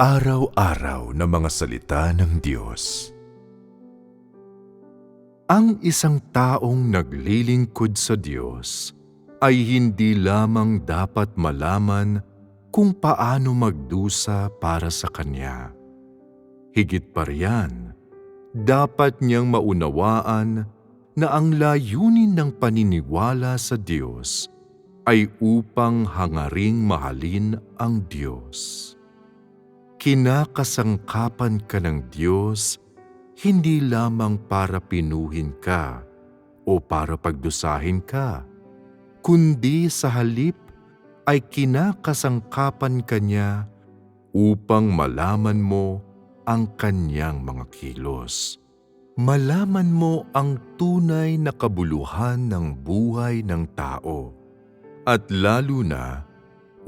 Araw-araw na mga salita ng Diyos. Ang isang taong naglilingkod sa Diyos ay hindi lamang dapat malaman kung paano magdusa para sa Kanya. Higit pa riyan, dapat niyang maunawaan na ang layunin ng paniniwala sa Diyos ay upang hangaring mahalin ang Diyos kinakasangkapan ka ng Diyos hindi lamang para pinuhin ka o para pagdusahin ka, kundi sa halip ay kinakasangkapan ka niya upang malaman mo ang kanyang mga kilos. Malaman mo ang tunay na kabuluhan ng buhay ng tao at lalo na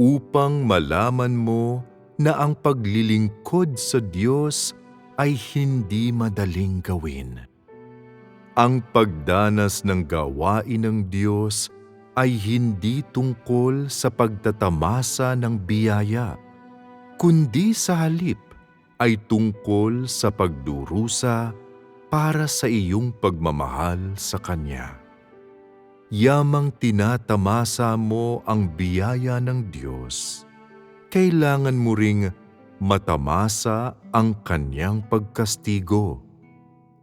upang malaman mo na ang paglilingkod sa Diyos ay hindi madaling gawin. Ang pagdanas ng gawain ng Diyos ay hindi tungkol sa pagtatamasa ng biyaya, kundi sa halip ay tungkol sa pagdurusa para sa iyong pagmamahal sa Kanya. Yamang tinatamasa mo ang biyaya ng Diyos, kailangan mo ring matamasa ang kanyang pagkastigo.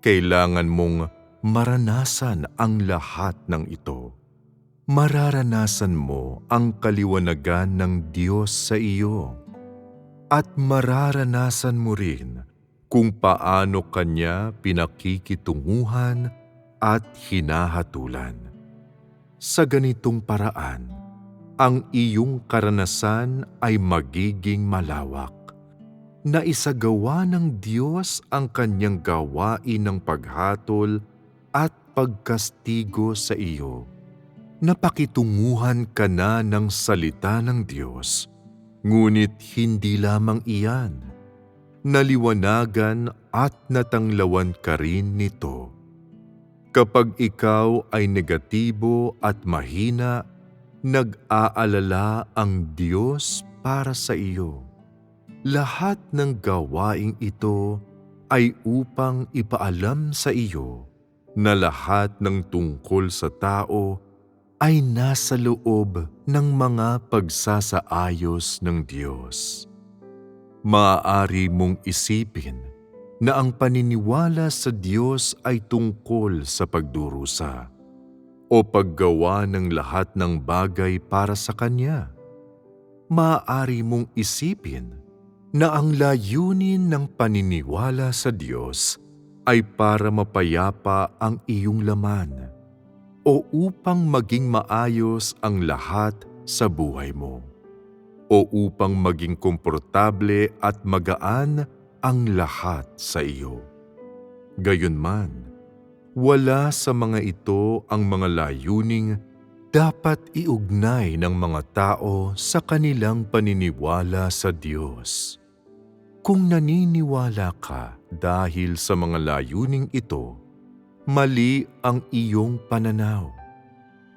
Kailangan mong maranasan ang lahat ng ito. Mararanasan mo ang kaliwanagan ng Diyos sa iyo. At mararanasan mo rin kung paano Kanya pinakikitunguhan at hinahatulan. Sa ganitong paraan, ang iyong karanasan ay magiging malawak. Na isagawa ng Diyos ang kanyang gawain ng paghatol at pagkastigo sa iyo. Napakitunguhan ka na ng salita ng Diyos, ngunit hindi lamang iyan. Naliwanagan at natanglawan ka rin nito. Kapag ikaw ay negatibo at mahina nag-aalala ang Diyos para sa iyo. Lahat ng gawaing ito ay upang ipaalam sa iyo na lahat ng tungkol sa tao ay nasa loob ng mga pagsasaayos ng Diyos. Maaari mong isipin na ang paniniwala sa Diyos ay tungkol sa pagdurusa o paggawa ng lahat ng bagay para sa Kanya. Maaari mong isipin na ang layunin ng paniniwala sa Diyos ay para mapayapa ang iyong laman o upang maging maayos ang lahat sa buhay mo o upang maging komportable at magaan ang lahat sa iyo. Gayunman, wala sa mga ito ang mga layuning dapat iugnay ng mga tao sa kanilang paniniwala sa Diyos. Kung naniniwala ka dahil sa mga layuning ito, mali ang iyong pananaw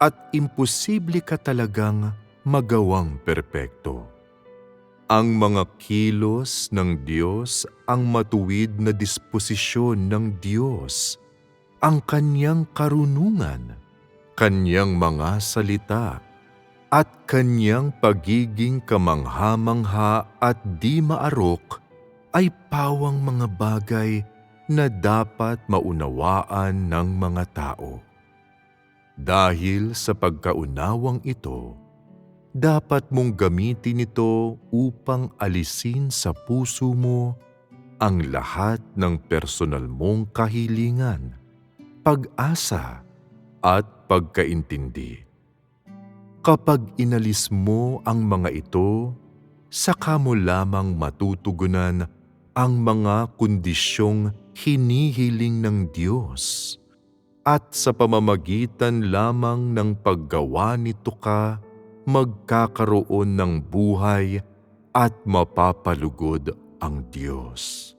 at imposible ka talagang magawang perpekto. Ang mga kilos ng Diyos ang matuwid na disposisyon ng Diyos ang kanyang karunungan, kanyang mga salita, at kanyang pagiging kamangha-mangha at di maarok ay pawang mga bagay na dapat maunawaan ng mga tao. Dahil sa pagkaunawang ito, dapat mong gamitin ito upang alisin sa puso mo ang lahat ng personal mong kahilingan pag-asa at pagkaintindi. Kapag inalis mo ang mga ito, saka mo lamang matutugunan ang mga kondisyong hinihiling ng Diyos at sa pamamagitan lamang ng paggawa nito ka magkakaroon ng buhay at mapapalugod ang Diyos.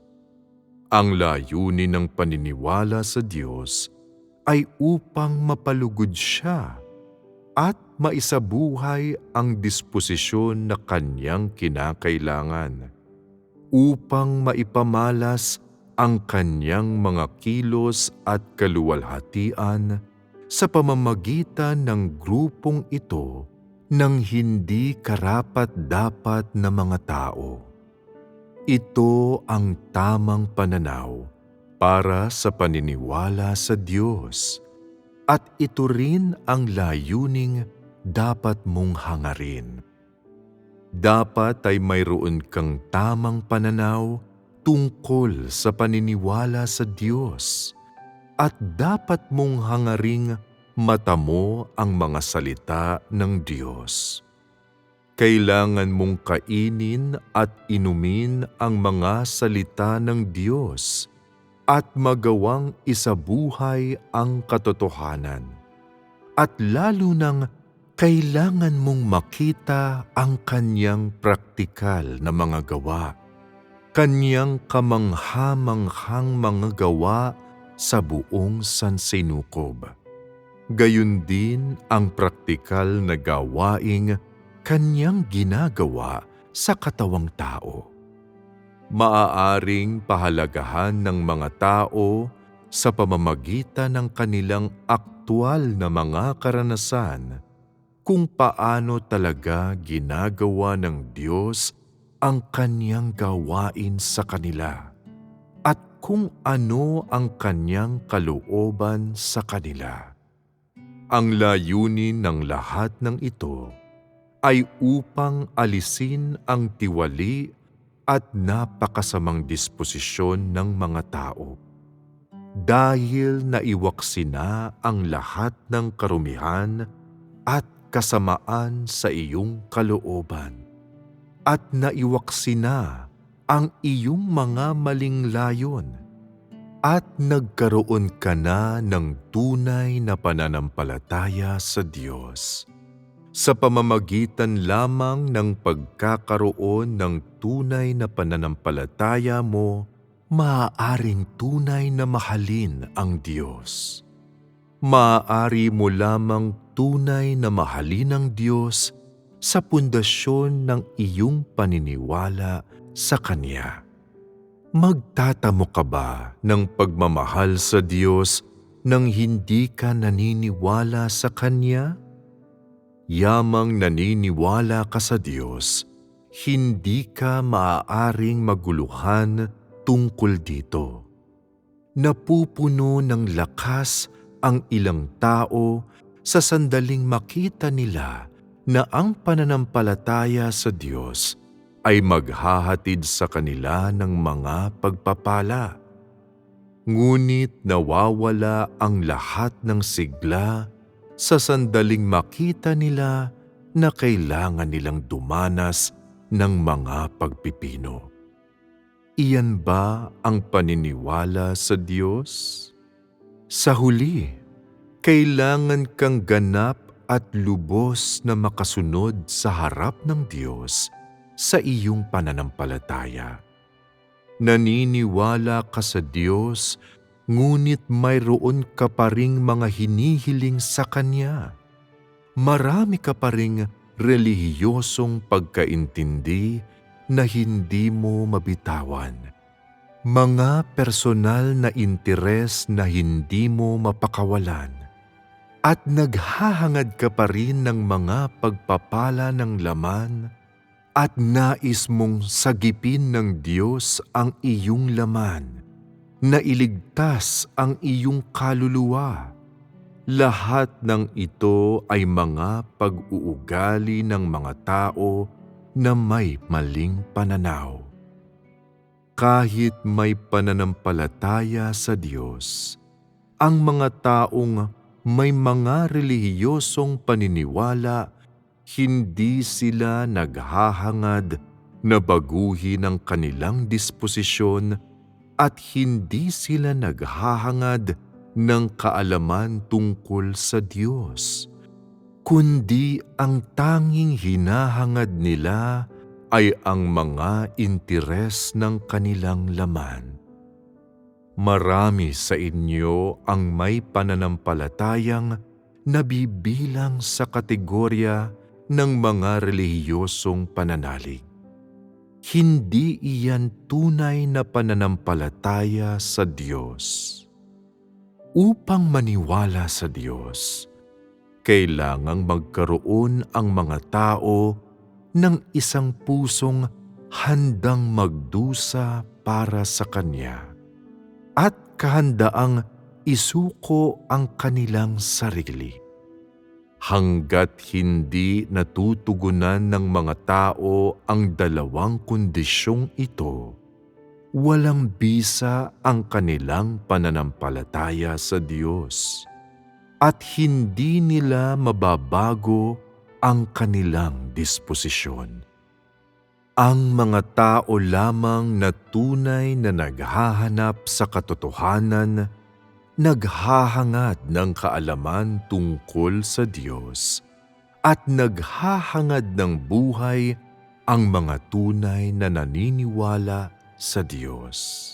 Ang layunin ng paniniwala sa Diyos ay upang mapalugod siya at maisabuhay ang disposisyon na kanyang kinakailangan upang maipamalas ang kanyang mga kilos at kaluwalhatian sa pamamagitan ng grupong ito ng hindi karapat-dapat na mga tao. Ito ang tamang pananaw para sa paniniwala sa Diyos at ito rin ang layuning dapat mong hangarin. Dapat ay mayroon kang tamang pananaw tungkol sa paniniwala sa Diyos at dapat mong hangaring matamo ang mga salita ng Diyos. Kailangan mong kainin at inumin ang mga salita ng Diyos at magawang isabuhay ang katotohanan. At lalo nang kailangan mong makita ang kanyang praktikal na mga gawa, kanyang kamangha-manghang mga gawa sa buong sansinukob. Gayun din ang praktikal na gawaing kanyang ginagawa sa katawang tao. Maaaring pahalagahan ng mga tao sa pamamagitan ng kanilang aktwal na mga karanasan kung paano talaga ginagawa ng Diyos ang kanyang gawain sa kanila at kung ano ang kanyang kalooban sa kanila. Ang layunin ng lahat ng ito ay upang alisin ang tiwali at napakasamang disposisyon ng mga tao. Dahil naiwaksi na ang lahat ng karumihan at kasamaan sa iyong kalooban. At naiwaksi na ang iyong mga maling layon. At nagkaroon ka na ng tunay na pananampalataya sa Diyos sa pamamagitan lamang ng pagkakaroon ng tunay na pananampalataya mo, maaaring tunay na mahalin ang Diyos. Maaari mo lamang tunay na mahalin ang Diyos sa pundasyon ng iyong paniniwala sa Kanya. Magtatamo ka ba ng pagmamahal sa Diyos nang hindi ka naniniwala sa Kanya? Yamang naniniwala ka sa Diyos, hindi ka maaaring maguluhan tungkol dito. Napupuno ng lakas ang ilang tao sa sandaling makita nila na ang pananampalataya sa Diyos ay maghahatid sa kanila ng mga pagpapala. Ngunit nawawala ang lahat ng sigla sa sandaling makita nila na kailangan nilang dumanas ng mga pagpipino. Iyan ba ang paniniwala sa Diyos? Sa huli, kailangan kang ganap at lubos na makasunod sa harap ng Diyos sa iyong pananampalataya. Naniniwala ka sa Diyos ngunit mayroon ka pa ring mga hinihiling sa Kanya. Marami ka pa ring relihiyosong pagkaintindi na hindi mo mabitawan. Mga personal na interes na hindi mo mapakawalan. At naghahangad ka pa rin ng mga pagpapala ng laman at nais mong sagipin ng Diyos ang iyong laman na iligtas ang iyong kaluluwa. Lahat ng ito ay mga pag-uugali ng mga tao na may maling pananaw. Kahit may pananampalataya sa Diyos, ang mga taong may mga relihiyosong paniniwala, hindi sila naghahangad na baguhin ang kanilang disposisyon at hindi sila naghahangad ng kaalaman tungkol sa Diyos, kundi ang tanging hinahangad nila ay ang mga interes ng kanilang laman. Marami sa inyo ang may pananampalatayang nabibilang sa kategorya ng mga relihiyosong pananalig. Hindi iyan tunay na pananampalataya sa Diyos. Upang maniwala sa Diyos, kailangang magkaroon ang mga tao ng isang pusong handang magdusa para sa Kanya at kahandaang isuko ang kanilang sarili. Hanggat hindi natutugunan ng mga tao ang dalawang kondisyong ito, walang bisa ang kanilang pananampalataya sa Diyos at hindi nila mababago ang kanilang disposisyon. Ang mga tao lamang na tunay na naghahanap sa katotohanan, naghahangad ng kaalaman tungkol sa Diyos, at naghahangad ng buhay ang mga tunay na naniniwala sa Diyos.